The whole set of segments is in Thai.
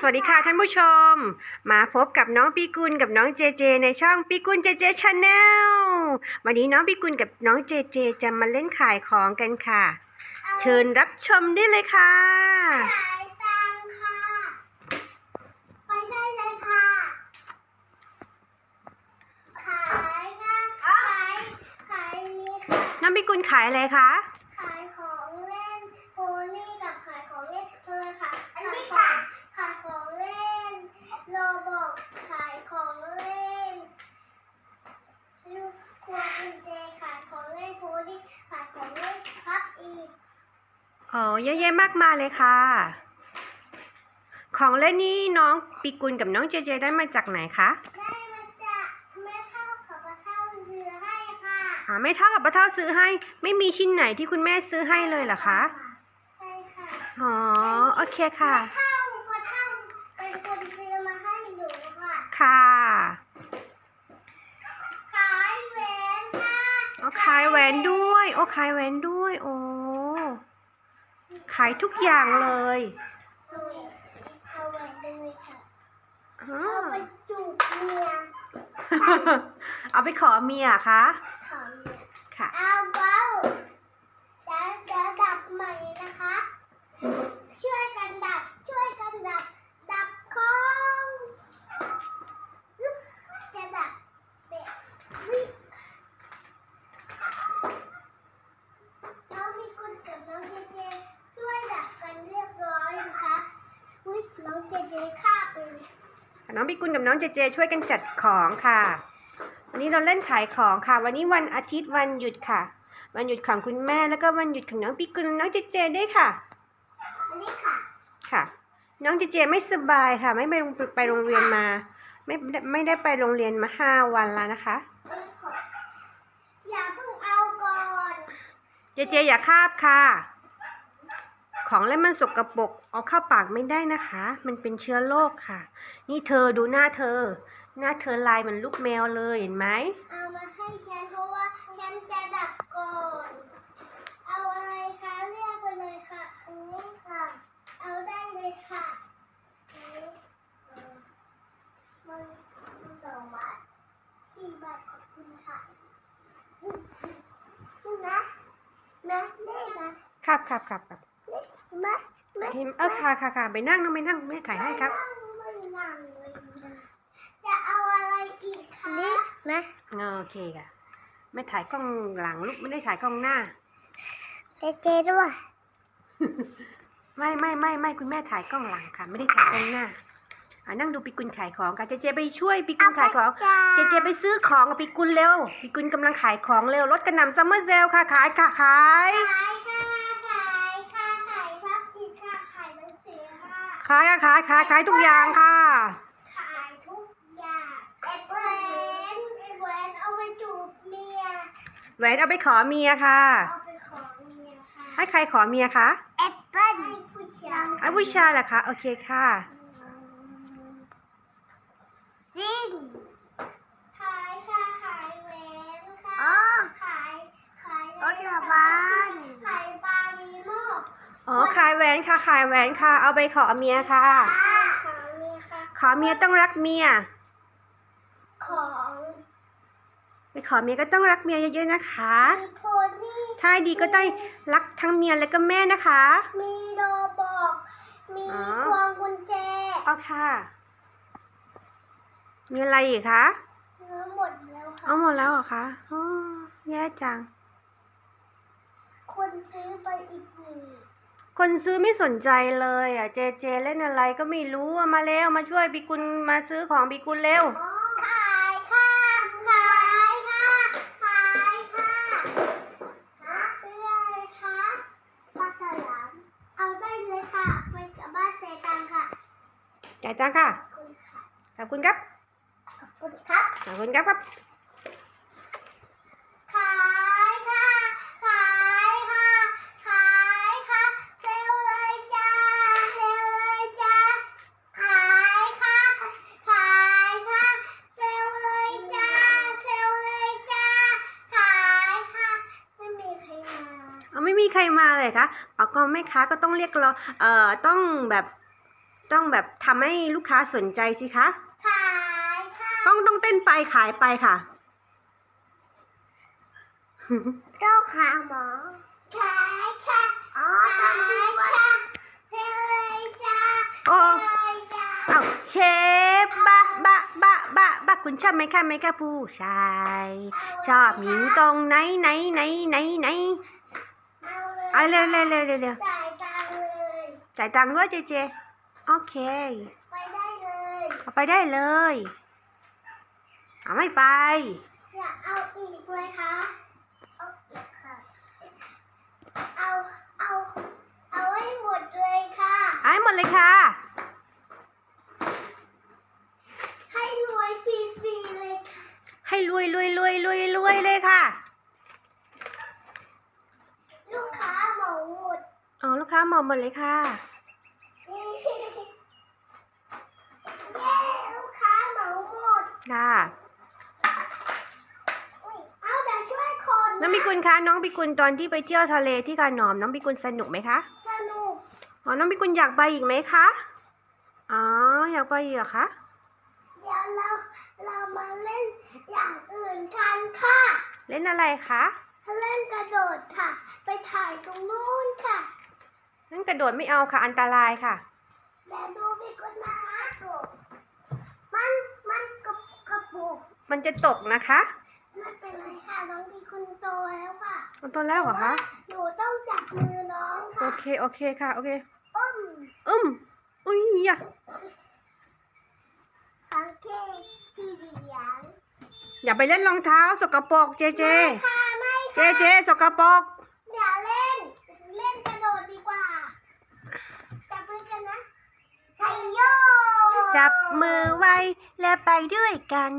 สวัสดีค่ะท่านผู้ชม มาพบกับน้องปีกุลกับน้องเจเจ ในช่องปีกุลเจเจชาแนลวันนี้น้องปีกุลกับน้องเจเจจะมาเล่นขายของกันค่ะ เชิญรับชมได้เลยค่ะ ขายตังค่ะ ไปได้เลยค่ะ ขายค่ะ ขาย ขายนี่ค่ะ น้องปีกุลขายอะไรคะ ขายของเล่นโพนี่กับขายของเล่นเพลินค่ะอันนี้ค่ะ ขายของเล่น โรบอกขายของเล่นลูกครัวคุณเจขายของเล่นโพนี่ขายของเล่นครับอีก อ๋อ เยอะแยะมากมายเลยค่ะ ของเล่นนี้น้องปีกุลกับน้องเจเจได้มาจากไหนคะได้มาจากแม่เท่าขับมาเท่าซื้อให้ค่ะอ๋อไม่เท่ากับป้าเท่าซื้อให้ ไม่มีชิ้นไหนที่คุณแม่ซื้อให้เลยเหรอคะใช่ค่ะอ๋อโอเคค่ะแม่เท่าพ่อเท่าเป็นคนซื้อมาให้หนูค่ะค่ะขายแหวนค่ะโอ้ขายแหวนด้วย โอ้ขายแหวนด้วยโอ้ ขายทุกอย่างเลยเอาแหวนเอาแหวนไปเลยค่ะอ๋อเอาไปจูบเมีย เอาไปขอเมียเหรอคะ ขอเมีย ค่ะ เอาเบาเดี๋ยวเดี๋ยวดับใหม่นะคะ ช่วยกันดับ ช่วยกันดับ ดับของอึ๊บจะดับเบ็ดวิน้องพี่กุลกับน้องเจเจช่วยดับกันเรียบร้อยนะคะอุ้ยน้องเจเจฆ่าเป็น น้ องพิกุลกับน้องเจเจช่วยกันจัดของค่ะ วันนี้เราเล่นขายของค่ะ วันนี้วันอาทิตย์วันหยุดค่ะ วันหยุดของคุณแม่แล้วก็วันหยุดของน้องพิกุลน้องเจเจด้วยค่ะอันนี้ค่ะค่ะ น้องเจเจไม่สบายค่ะ ไม่ไปโรงไปโรงเรียนมา ไม่ได้ไม่ได้ไปโรงเรียนมาห้าวันแล้วนะคะอย่าเพิ่งเอาก่อนเจเจอย่าคาบค่ะ ของเล่นมันสกรปรกเอาเข้าปากไม่ได้นะคะ มันเป็นเชื้อโรคค่ะ นี่เธอดูหน้าเธอ หน้าเธอลายเหมือนลูกแมวเลยเห็นไหมเอามาให้ฉันเพราะว่าฉันจะดับก่อนเอาอะไรคะเรียกไปเลยค่ะอันนี้ค่ะ เอาได้เลยค่ะอันนี้เออมันมันสองบาทสี่บาทขอบคุณค่ะนี่นะนะนี่นะครับครับครับครับมามา เห็นเออค่ะค่ะค่ะไปนั่งนั่งไปนั่งแม่ถ่ายให้ครับไม่นั่งเลยนะจะเอาอะไรอีกคะนี่นะโอเคค่ะแม่ถ่ายกล้องหลังลูกไม่ได้ถ่ายกล้องหน้าเจเจด้วยไม่ไม่ไม่ไม่คุณแม่ถ่ายกล้องหลังค่ะ ไม่ได้ถ่ายกล้องหน้าอ่านั่งดูปีกุลขายของค่ะเจเจไปช่วยปีกุลขายของเจเจไปซื้อของกับปีกุลเร็วปีกุลกำลังขายของเร็วรถกระหน่ำซัมเมอร์เซลค่ะขายค่ะขาย ขายค่ะขายค่ะขายครับอีกค่ะขายหนังสือค่ะ ขายค่ะขายขายขายทุกอย่างค่ะ ขายทุกอย่างแอปเปิ้ลแหวนเอาไปจูบเมียแหวนเอาไปขอเมียค่ะ เอาไปขอเมียค่ะให้ใครขอเมียคะ แอปเปิ้ลให้ผู้ชายให้ผู้ชายเหรอคะ โอเคค่ะ จริงขายค่ะขายแหวนค่ะขายขายรถกระบะขายปลามีโมก อ๋อขายแหวนค่ะขาย แหวนค่ะ เอาไปขอเมียค่ะขายเมียค่ะ ขอเมียต้องรักเมีย ของไปขอเมียก็ต้องรักเมียเยอะๆนะคะมีโพนี่ถ้าให้ดีก็ต้องรักทั้งเมียและก็แม่นะคะ มีโรบอก มีอ๋อพวงกุญแจเอาค่ะ มีอะไรอีกคะเนื้อหมดแล้วค่ะเอาหมดแล้วเหรอคะอ๋อแย่จัง คนซื้อไปอีกหนึ่ง คนซื้อไม่สนใจเลยอะเจเจเล่นอะไรก็ไม่รู้อะมาเร็วมาช่วยปีกุลมาซื้อของปีกุลเร็วอ๋อขายค่ะ ขายค่ะ ขายค่ะซื้ออะไรคะปลาฉลามเอาได้เลยค่ะไปกับบ้านเจตังค่ะจ่ายตังค่ะ ขอบคุณค่ะ ขอบคุณครับ ขอบคุณครับ ขอบคุณครับครับ ม่มีใครมาเลยคะปากกองแม่ค้าก็ต้องเรียกเราเอ่อต้องแบบต้องต้องแบบทำให้ลูกค้าสนใจสิคะ ขายค่ะ ต้องต้องเต้นไปขายไปค่ะ เจ้าขาหมอ ขายค่ะ อ๋อขายค่ะเฮ้ยจ้าโอ้เฮ้ยจ้าเอาเชฟบะบะบะบะบะคุณชอบไหมคะไหมคะผู้ชาย ชอบหญิงตรงไหนไหนไหนไหนไหนเอาเลยเอาเร็วเร็วเร็วเร็วเร็วจ่ายตังค์เลยจ่ายตังค์ด้วยเจเจ โอเค ไปได้เลยเอาไปได้เลยเอาไม่ไป อยากเอาอีกไหมคะ เอาอีกค่ะ เอา เอา เอาให้หมดเลยค่ะเอาให้หมดเลยค่ะ ให้รวยฟรีๆเลยค่ะ ให้รวยรวยรวยรวยรวยเลยค่ะ ลูกค้าเหมาหมด อ๋อลูกค้าหมอหมดเลยค่ะ เย้ลูกค้าเหมาหมดค่ะอุ๊ยเอาเดี๋ยวช่วยคนน้องพิกุลคะน้องพิกุลตอนที่ไปเที่ยวทะเลที่กาหนอมน้องพิกุลสนุกไหมคะสนุกอ๋อน้องพิกุลอยากไปอีกไหมคะอ๋ออยากไปอีกเหรอคะเดี๋ยวเราเรามาเล่นอย่างอื่นกันค่ะ เล่นอะไรคะ เล่นกระโดดค่ะ ไปถ่ายตรงนู้นค่ะ เล่นกระโดดไม่เอาค่ะ อันตรายค่ะแต่ดูพี่กุณนะคะมันมันกระกระปุกมันจะตกนะคะไม่เป็นไรค่ะน้องพี่คุณโตแล้วค่ะเอาตัวแล้วเหรอคะหนูต้องจับมือน้องโอค่ะเคโอเคค่ะโอเคอุ้มอึ้มอุ้ยอยะฟังเจพี่เลี้ยงอย่าไปเล่นรองเท้าสกปรกเจเจ ไม่ค่ะไม่เจค่ะเจสกปรก อย่าเล่น เล่นกระโดดดีกว่า จับมือกันนะชัยโย จับ มือไว้แล้วไปด้วยกัน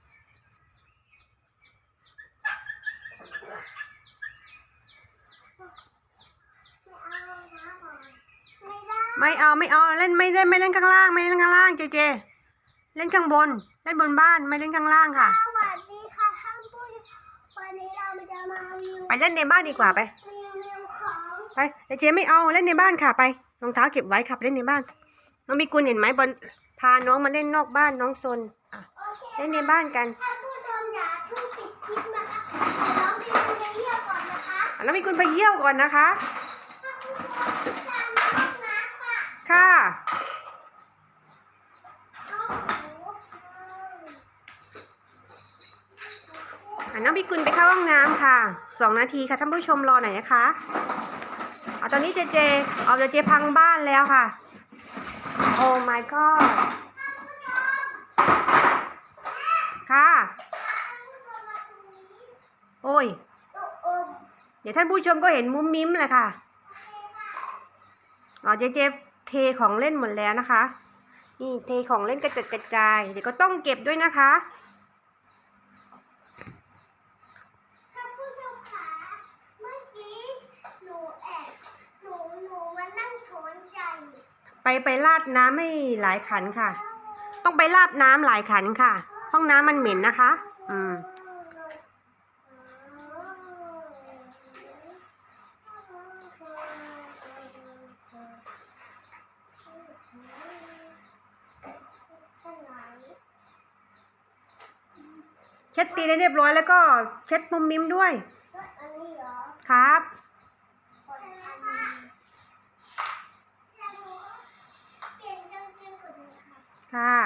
ไม่เอานะหน่อยไม่ได้ไม่เอาไม่เอาเล่นไม่เล่นไม่เล่นข้างล่างไม่เล่นข้างล่างเจเจ เล่นข้างบน เล่นบนบ้านไม่เล่นข้างล่างค่ะ สวัสดีค่ะท่านผู้ชมวันนี้เราจะมารีวิวไปเล่นในบ้านดีกว่าไป รีวิวของไปเจเจไม่เอาเล่นในบ้านค่ะไปรองเท้าเก็บไว้ค่ะไปเล่นในบ้านน้องมีกุลเห็นไหมบอล พาน้องมาเล่นนอกบ้านน้องซนอะโอเคเล่นในบ้านกันท่านผู้ชมอย่าเพิ่งปิดคลิปนะคะน้องรีวิวไปเที่ยวก่อนนะคะอะน้องมีกุลไปเยี่ยวก่อนนะคะท่านผู้ชมตามมาห้องน้ำค่ะค่ะห้องหนูอะ น้องมีกุลไปเข้าห้องน้ำค่ะ สองนาทีค่ะท่านผู้ชมรอหน่อยนะคะ เอาตอนนี้เจเจ เอาเจเจพังบ้านแล้วค่ะ โอ้ my god ค่ะ โอ้ย เดี๋ยวท่านผู้ชมก็เห็นมุ้มมิ้มแหละค่ะ อ๋อเจเจเทของเล่นหมดแล้วนะคะ นี่เทของเล่นกระจัดกระจาย เดี๋ยวก็ต้องเก็บด้วยนะคะ ท่านผู้ชมค่ะเมื่อกี้หนูแอบหนูหนูมานั่งโถนใจ ไปไปลาดน้ำให้หลายขันค่ะ ต้องไปลาดน้ำหลายขันค่ะ ห้องน้ำมันเหม็นนะคะ อืมเช็ดตีนให้เรียบร้อยแล้วก็เช็ดมุมมิมด้วย ครับ คนอันนี้เปลี่ยนกางเกงก่อนนะคะ ค่ะ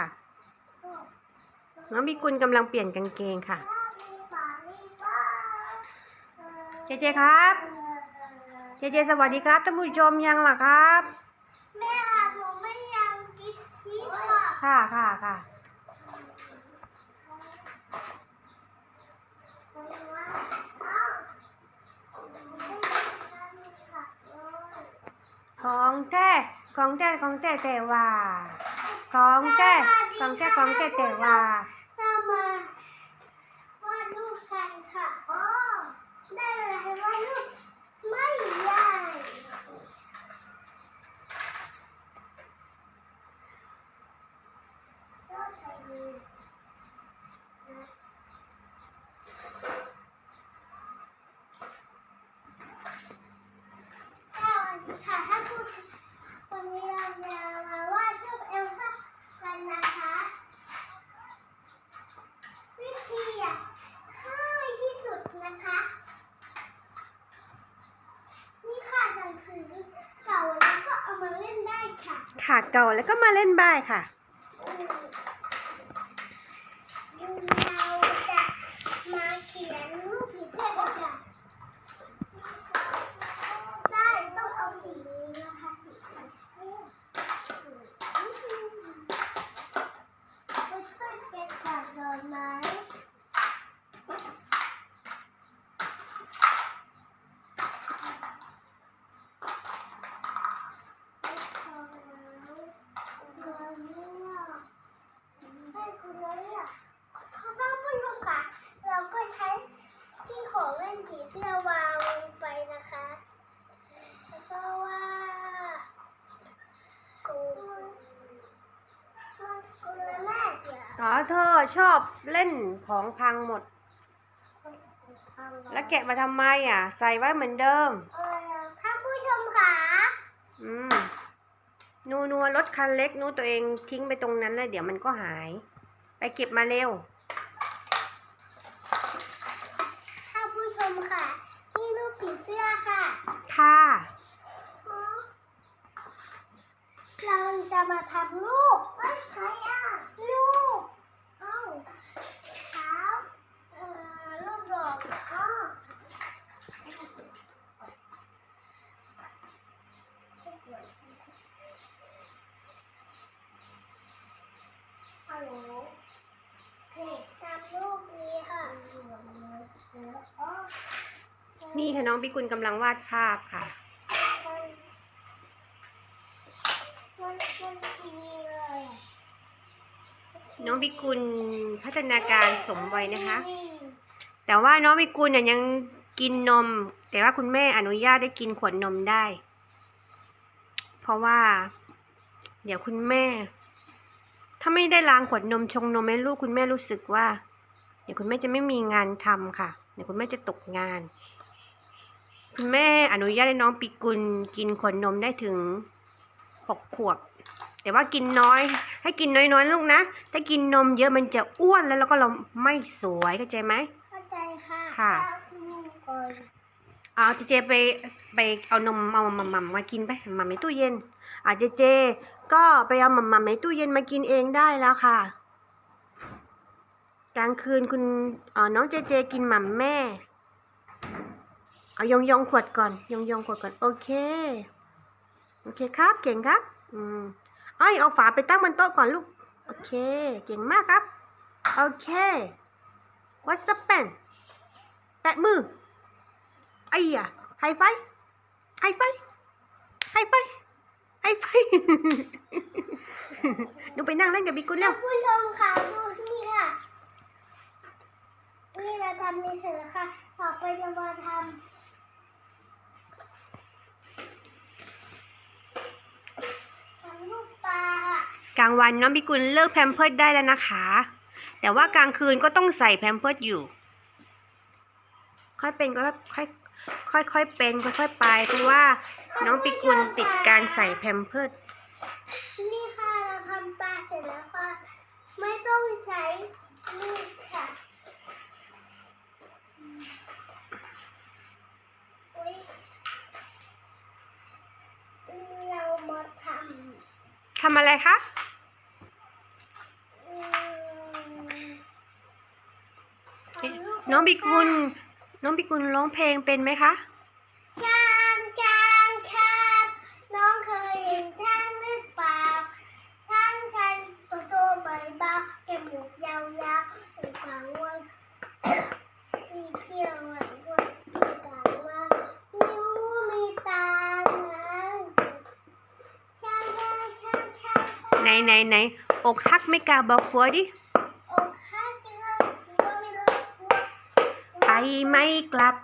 น้ องบิกุลกำลังเปลี่ยนกางเกงค่ะ เจเจครับ เจเจสวัสดีครับท่านผู้ชมยังล่ะครับ แม่ค่ะหนูไม่ยังกินชีสค่ะค่ะค่ะค่ะของแท้ของแท้ของแท้แต่ว่า ของแท้ของแท้ของแท้แต่ว่า เรามาวาดรูปกันค่ะอ๋อได้เวลาวาดรูปไม่ใหญ่ก็ใส่มือนะสวัสดีค่ะท่านผู้ชมวันนี้เราจะมาวาาก เก่าแล้วก็มาเล่นบ่ายค่ะ เราจะมาเขียนรูปผีเสื้อกันค่ะได้ต้องเอาสีนี้นะคะสีนี้เราช่วยเก็บก่อนดอกไม้ให้คุณเลยอะ ท่านผู้ชมค่ะ เราก็ใช้ที่ของเล่นผีเสื้อวางลงไปนะคะ แล้วก็ว่ากูมันกูและแม่เดี๋ยว อ๋อเธอชอบเล่นของพังหมด แล้วแกะมาทำไมอะ ใส่ไว้เหมือนเดิมเออท่านผู้ชมค่ะอืมนูนัวรถคันเล็กนูตัวเองทิ้งไปตรงนั้นแล้วเดี๋ยวมันก็หาย ไปเก็บมาเร็ว ท่านผู้ชมค่ะ นี่รูปผีเสื้อค่ะ ค่ะ เราจะมาทำรูปเอ้ยใครอะรูปเอ้าเท้าเอ่อรูปดอกอ้อฮัลโหลเด็กตามรูปนี้ค่ะอ๋อ นี่ค่ะน้ องพิกุลกำลังวาดภาพค่ะ น้องพิกุลพัฒนาการสมวัยนะคะ แต่ว่าน้องพิกุลเนี่ยยังกินนม แต่ว่าคุณแม่อนุญาตให้กินขวดนมได้ เพราะว่า เดี๋ยวคุณแม่ ถ้าไม่ได้ล้างขวดนมชงนมให้ลูกคุณแม่รู้สึกว่า เดี๋ยวคุณแม่จะไม่มีงานทำค่ะ เดี๋ยวคุณแม่จะตกงาน คุณแม่อนุญาตให้น้องปิกุลกินขวดนมได้ถึงหกขวบ แต่ว่ากินน้อย ให้กินน้อยๆลูกนะ ถ้ากินนมเยอะมันจะอ้วนแล้วแล้วก็เราไม่สวยเข้าใจไหม เข้าใจค่ะค่ะ เอาคุณลุงก่อนเอาเจเจไปไปเอานมเอามัมมัมมากินไปมัมในตู้เย็นอะเจเจ ก็ไปเอามัมมัมในตู้เย็นมากินเองได้แล้วค่ะ กลางคืนคุณเอ่อน้องเจเจกินหม่ำแม่ เอายองยองขวดก่อนยองยองขวดก่อน โอเค โอเคครับ เก่งครับ อืมอ้ยเอาฝาไปตั้งบนโต๊ะก่อนลูก โอเค เก่งมากครับ โอเค what's up pen แปะมือ ไอ้ยะไฮไฟ ไฮไฟ ไฮไฟ ไฮไฟหนูไปนั่งเล่นกับบิ๊กกุลเร็ท่าวผู้ชมค่ะดูนี่ค่ะ นี่เราทำมีเสร็จแล้วค่ะ ต่อไปจะมาทำทำรูปปลา กลางวันน้องบิ๊กกุลเลิกแพมเพิร์ดได้แล้วนะคะ แต่ว่ากลางคืนก็ต้องใส่แพมเพิร์ดอยู่ ค่อยเป็นก็ค่อยค่อยค่อยเป็นค่อยๆไปเพราะว่าน้องบิ๊กกุลติดการใส่แพมเพิร์ดนี่ค่ะเราทำปลาเสร็จแล้วค่ะ ไม่ต้องใช้มีดค่ะอุ๊ยเรามาทำ ทำอะไรคะอืมทำรูปน้องบิ๊กกุล น้องบิ๊กกุลร้องเพลงเป็นไหมคะช้างช้างช้างน้องเคยเห็นช้างหรือเปล่าช้างช้างตัวโตใบเบาจมูกยาวๆมีกลางวง มีเขี้ยวหวานวงมีกลางว่ามีหูมีตาไงช้างช้างช้างช้างช้าง ไหนไหนไหนอกหักไม่กล้าบอกผัวดิอกหักไม่กลัวไปไม่กลับ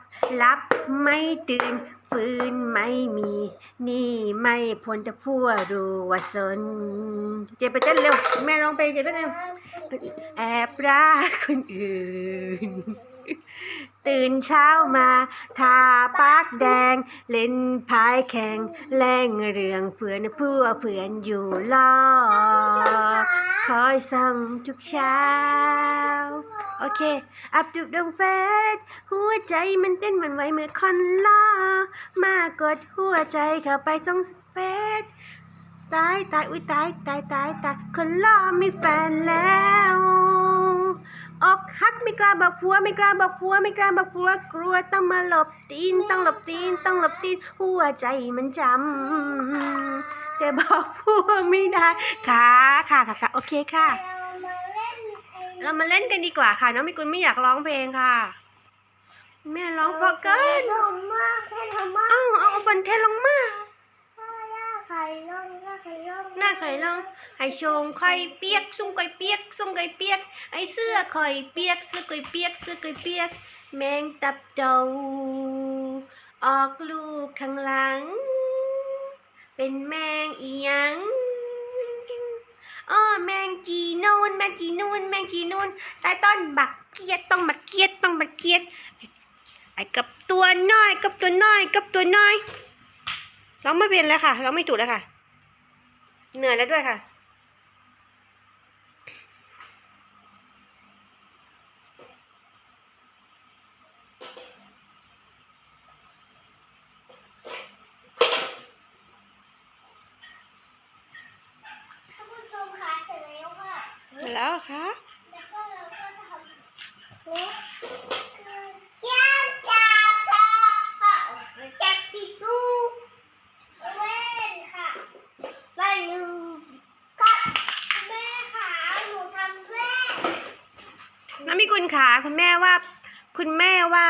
รับไม่ตื่นฟื้นไม่มี นี่ไม่พ้นจะพัวรูวสน เจไปเต้นเร็ว แม่ร้องเพลงเจไปเต้นเร็ว แอบรักคนอื่น ตื่นเช้ามาทาปากแดง เล่นพายแข่งแล่งเรื่องเพื่อนพัวเพื่อนอยู่รอคอยส่องทุกเช้า โอเค อับดุกดงเฟสหัวใจมันเต้นหวันไหวเหมื่อคอนล้อมากดหัวใจเข้าไปส่องเฟสตายตายอุ้ยตายตายตายตายคนล่อมีแฟนแล้ว อกหักไม่กล้าบอกผัวไม่กล้าบอกผัวไม่กล้าบอกผัวกลัวต้องมาหลบตีนต้องหลบตีนต้องหลบตีนหัวใจมันจำแต่บอกผัวไม่ได้ค่ะค่ะค่ะค่ะโอเคค่ะ เรามาเล่นไอ้เรามาเล่นกันดีกว่าค่ะ น้องมิกุลไม่อยากร้องเพลงค่ะ แม่ร้องเพราะเกินหอมมากแค่หอมมากเอ้าเอาเอาบันเทศลงมาหน้า ไข่ลงหน้าไข่ลงหน้าไข่ลงให้ชงไข่เปียกสุ่งไข่เปียกสุ่งไข่เปียก ไอเสื้อไข่เปียกเสื้อไข่เปียกเสื้อไข่เปียก แมงตับเจ้าออกลูกข้างหลัง เป็นแมงอีหยังอ้อแมงจีนูนแมงจีนูนแมงจีนูนใต้ต้นบักเกียดต้องบักเกียดต้องบักเกียดไอ้กับตัวน้อยกับตัวน้อยกับตัวน้อย เราไม่เป็นแล้วค่ะเราไม่ถูกแล้วค่ะ เหนื่อยแล้วด้วยค่ะ ท่านผู้ชมคะเสร็จแล้วค่ะ แล้วค่ะ แล้วก็เราก็ทำนี่คือจ้าจ้าค่ะจากติกูเว้นค่ะไม่ลืมค่ะแม่ค่ะหนูทำแว่น น้ำมิกุลขาคุณแม่ว่า คุณแม่ว่า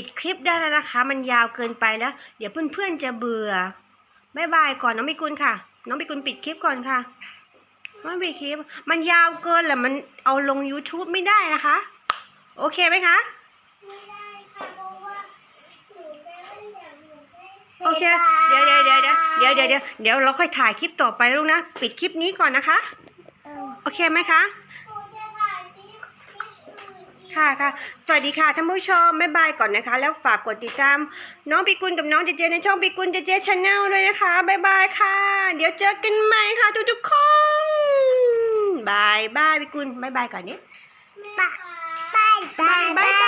ปิดคลิปได้แล้วนะคะ มันยาวเกินไปแล้ว เดี๋ยวเพื่อนๆจะเบื่อบายบายก่อนน้องมิกุลค่ะ น้องมิกุลปิดคลิปก่อนค่ะไม่ปิดคลิป มันยาวเกินแหละมันเอาลง YouTube ไม่ได้นะคะ โอเคไหมคะ ไม่ได้ค่ะเพราะว่าหนูจะเล่นอย่างหนูได้โอเคเดี๋ยวเดี๋ยวเดี๋ยวเดี๋ยวเดี๋ยวเดี๋ยวเดี๋ยวเราค่อยถ่ายคลิปต่อไปลูกนะ ปิดคลิปนี้ก่อนนะคะ เออ โอเคไหมคะ หนูจะถ่ายคลิปคลิปอื่นอีก ค่ะค่ะ สวัสดีค่ะท่านผู้ชมบ๊ายบายก่อนนะคะ แล้วฝากกดติดตาม น้องปีกุลกับน้องเจเจในช่องปีกุลเจเจชาแนลด้วยนะคะบ๊ายบายค่ะ เดี๋ยวเจอกันใหม่ค่ะ ทุกๆคนบายบายปีกุลบายบายก่อนนี้แม่ค่ะบายบายบายบาย